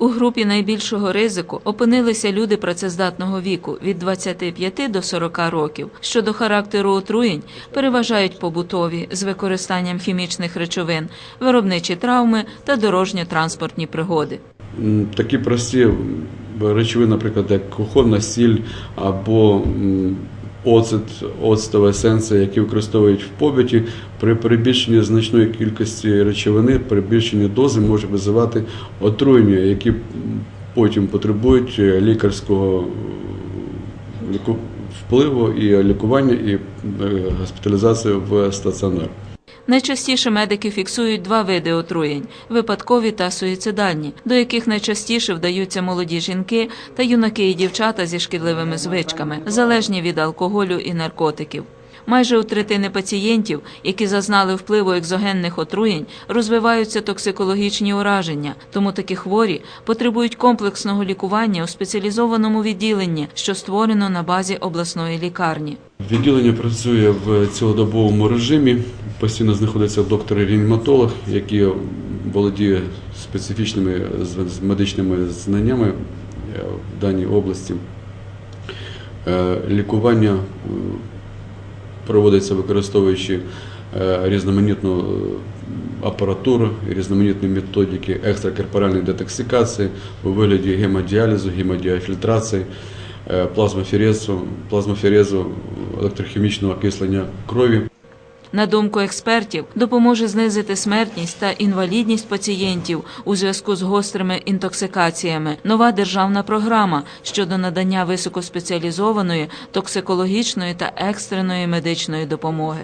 У групі найбільшого ризику опинилися люди працездатного віку від 25 до 40 років. Щодо характеру отруєнь, переважають побутові з використанням хімічних речовин, виробничі травми та дорожньо-транспортні пригоди. Такі прості речовини, наприклад, як кухонна сіль або оцет, оцтова есенція, які використовують в побуті, при перебільшенні значної кількості речовини, перебільшенні дози може визивати отруєння, які потім потребують е, лікарського е, впливу і лікування, і госпіталізацію в стаціонар. Найчастіше медики фіксують два види отруєнь випадкові та суїцидальні, до яких найчастіше вдаються молоді жінки та юнаки і дівчата зі шкідливими звичками, залежні від алкоголю і наркотиків. Майже у третини пацієнтів, які зазнали впливу екзогенних отруєнь, розвиваються токсикологічні ураження, тому такі хворі потребують комплексного лікування у спеціалізованому відділенні, що створено на базі обласної лікарні. Відділення працює в цілодобовому режимі. Постійно знаходиться доктор-реаніматолог, який володіє специфічними медичними знаннями е, в даній області. Е, Лікування е, проводиться використовуючи різноманітну апаратуру, різноманітні методики екстракорпоральної детоксикації у вигляді гемодіалізу, гемодіафільтрації, плазмоферезу, плазмоферезу електрохімічного окислення крові. На думку експертів, допоможе знизити смертність та інвалідність пацієнтів у зв'язку з гострими інтоксикаціями. Нова державна програма щодо надання високоспеціалізованої токсикологічної та екстреної медичної допомоги.